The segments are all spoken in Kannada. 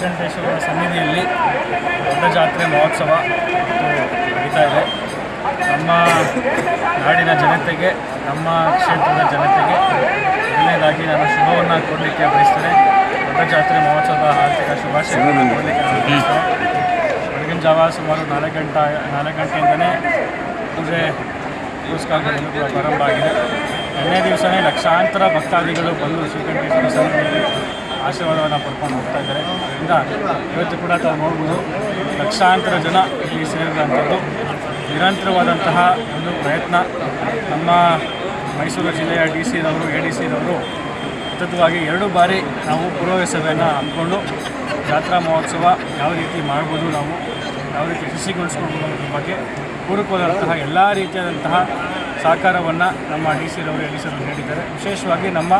ಶ್ರೀಕಂಠೇಶ್ವರ ಸನ್ನಿಧಿಯಲ್ಲಿ ದೊಡ್ಡ ಜಾತ್ರೆ ಮಹೋತ್ಸವ ನಡೀತಾ ಇದೆ. ನಮ್ಮ ನಾಡಿನ ಜನತೆಗೆ ನಮ್ಮ ಕ್ಷೇತ್ರದ ಜನತೆಗೆ ಒಳ್ಳೆಯದಾಗಿ ನಾನು ಶುಭವನ್ನು ಕೊಡಲಿಕ್ಕೆ ಬಯಸ್ತೇನೆ. ದೊಡ್ಡ ಜಾತ್ರೆ ಮಹೋತ್ಸವದ ಆರ್ಥಿಕ ಶುಭಾಶಯಗಳನ್ನು ಕೊಡಲಿಕ್ಕೆ ನಾನು ಬಯಸ್ತೇನೆ. ಬೆಳಗಿನ ಜಾವ ಸುಮಾರು ನಾಲ್ಕು ಗಂಟೆ ನಾಲ್ಕು ಗಂಟೆಯಿಂದಲೇ ಪೂಜೆ ಪುರಸ್ಕಾರಗಳು ಕೂಡ ಪ್ರಾರಂಭ ಆಗಿದೆ. ಎರಡನೇ ದಿವಸನೇ ಲಕ್ಷಾಂತರ ಭಕ್ತಾದಿಗಳು ಬಂದು ಶ್ರೀಕಂಠೇಶ್ವರ ಸನ್ನಿಧಿಯಲ್ಲಿ ಆಶೀರ್ವಾದವನ್ನು ಪಡ್ಕೊಂಡು ಹೋಗ್ತಾ ಇದ್ದಾರೆ. ಇವತ್ತು ಕೂಡ ತಾವು ನೋಡ್ಬೋದು, ಲಕ್ಷಾಂತರ ಜನ ಇಲ್ಲಿ ಸೇರಿದಂಥದ್ದು ನಿರಂತರವಾದಂತಹ ಒಂದು ಪ್ರಯತ್ನ. ನಮ್ಮ ಮೈಸೂರು ಜಿಲ್ಲೆಯ ಡಿ ಸಿದವರು, ಎ ಡಿ ಸಿದವರು ಸತತವಾಗಿ ಎರಡು ಬಾರಿ ನಾವು ಪೂರ್ವಸಭೆಯನ್ನು ಅಂದ್ಕೊಂಡು ಜಾತ್ರಾ ಮಹೋತ್ಸವ ಯಾವ ರೀತಿ ಮಾಡ್ಬೋದು ನಾವು, ಯಾವ ರೀತಿ ಕೃಷಿಗೊಳಿಸ್ಕೊಂಡು ಅನ್ನೋದ್ರ ಬಗ್ಗೆ ಪೂರ್ವಕವಾದಂತಹ ಎಲ್ಲ ರೀತಿಯಾದಂತಹ ಸಹಕಾರವನ್ನು ನಮ್ಮ ಡಿ ಸಿ ರವರು ಡಿ ಸರ್ ನೀಡಿದ್ದಾರೆ ವಿಶೇಷವಾಗಿ ನಮ್ಮ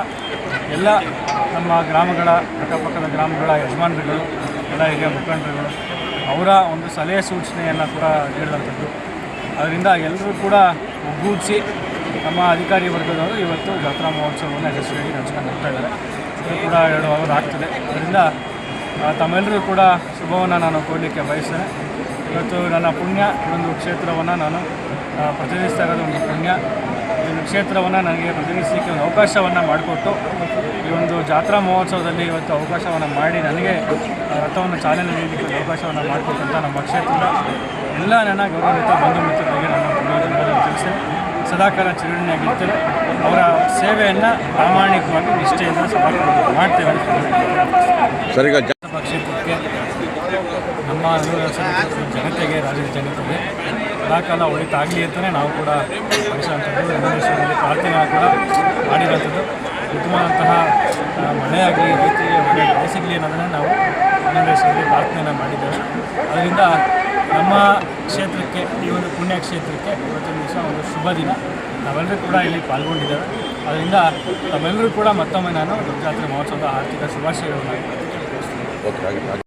ಎಲ್ಲ ನಮ್ಮ ಗ್ರಾಮಗಳ, ಅಕ್ಕಪಕ್ಕದ ಗ್ರಾಮಗಳ ಯಜಮಾನರುಗಳು, ಎಲ್ಲ ಹಿರಿಯ ಮುಖಂಡರುಗಳು, ಅವರ ಒಂದು ಸಲಹೆ ಸೂಚನೆಯನ್ನು ಕೂಡ ನೀಡಿದಂಥದ್ದು ಅದರಿಂದ ಎಲ್ಲರೂ ಕೂಡ ಒಗ್ಗೂಡಿಸಿ ನಮ್ಮ ಅಧಿಕಾರಿ ವರ್ಗದವರು ಇವತ್ತು ಜಾತ್ರಾ ಮಹೋತ್ಸವವನ್ನು ಯಶಸ್ವಿಯಾಗಿ ನಡೆಸ್ಕೊಂಡು ಹೋಗ್ತಾ ಇದ್ದಾರೆ. ಇದು ಕೂಡ ಎರಡು ಅವರ್ ಆಗ್ತದೆ. ಅದರಿಂದ ತಮ್ಮೆಲ್ಲರೂ ಕೂಡ ಶುಭವನ್ನು ನಾನು ಕೊಡಲಿಕ್ಕೆ ಬಯಸ್ತೇನೆ. ಇವತ್ತು ನನ್ನ ಪುಣ್ಯ ಒಂದು ಕ್ಷೇತ್ರವನ್ನು ನಾನು ಪ್ರತಿನಿಧಿಸ್ತಾ ಇರೋದು ಒಂದು ಪುಣ್ಯ. ಈ ಒಂದು ಕ್ಷೇತ್ರವನ್ನು ನನಗೆ ಪ್ರತಿನಿಧಿಸಲಿಕ್ಕೆ ಒಂದು ಅವಕಾಶವನ್ನು ಮಾಡಿಕೊಟ್ಟು ಈ ಒಂದು ಜಾತ್ರಾ ಮಹೋತ್ಸವದಲ್ಲಿ ಇವತ್ತು ಅವಕಾಶವನ್ನು ಮಾಡಿ ನನಗೆ ರಥವನ್ನು ಚಾಲನೆ ನೀಡಲಿಕ್ಕೆ ಒಂದು ಅವಕಾಶವನ್ನು ಮಾಡಿಕೊಟ್ಟಂಥ ನಮ್ಮ ಕ್ಷೇತ್ರದ ಎಲ್ಲ ನನ್ನ ಗೌರವಿತ ಬಂಧು ಮಿತ್ರರಿಗೆ ನನ್ನ ಧನ್ಯವಾದಗಳನ್ನು ತಿಳಿಸಿ ಸದಾಕಾಲ ಚಿರಣಿಯಾಗಿರ್ತೇನೆ ಅವರ ಸೇವೆಯನ್ನು ಪ್ರಾಮಾಣಿಕವಾಗಿ ನಿಷ್ಠೆಯಿಂದ ಸದಾಕಾಲ ಮಾಡ್ತೇವೆ ಕ್ಷೇತ್ರಕ್ಕೆ ನಮ್ಮ ಜನತೆಗೆ ರಾಜ್ಯದ ಜನತೆಗೆ ಸದಾಕಾಲ ಒಳಿತಾಗಲಿ ಅಂತಲೇ ನಾವು ಕೂಡ ಬಯಸುವಂಥದ್ದು ವೆಂಕಟೇಶ್ವರಲ್ಲಿ ಪ್ರಾರ್ಥನೆ ಕೂಡ ಮಾಡಿರೋಂಥದ್ದು ಉತ್ತಮವಾದಂತಹ ಮಳೆಯಾಗಲಿ ರೈತರಿಗೆ ಒಳ್ಳೆಯ ಬೆಳೆ ಸಿಗಲಿ ಅನ್ನೋದನ್ನು ನಾವು ವೆಂಕಟೇಶ್ವರಲ್ಲಿ ಪ್ರಾರ್ಥನೆಯನ್ನು ಮಾಡಿದ್ದೇವೆ. ಅದರಿಂದ ನಮ್ಮ ಕ್ಷೇತ್ರಕ್ಕೆ, ಈ ಒಂದು ಪುಣ್ಯ ಕ್ಷೇತ್ರಕ್ಕೆ ಇವತ್ತಿನ ದಿವಸ ಒಂದು ಶುಭ ದಿನ. ನಾವೆಲ್ಲರೂ ಕೂಡ ಇಲ್ಲಿ ಪಾಲ್ಗೊಂಡಿದ್ದೇವೆ. ಅದರಿಂದ ನಾವೆಲ್ಲರೂ ಕೂಡ ಮತ್ತೊಮ್ಮೆ ನಾನು ದುರ್ಗಾತ್ರಿ ಮಹೋತ್ಸವದ ಆರ್ಥಿಕ ಶುಭಾಶಯಗಳನ್ನು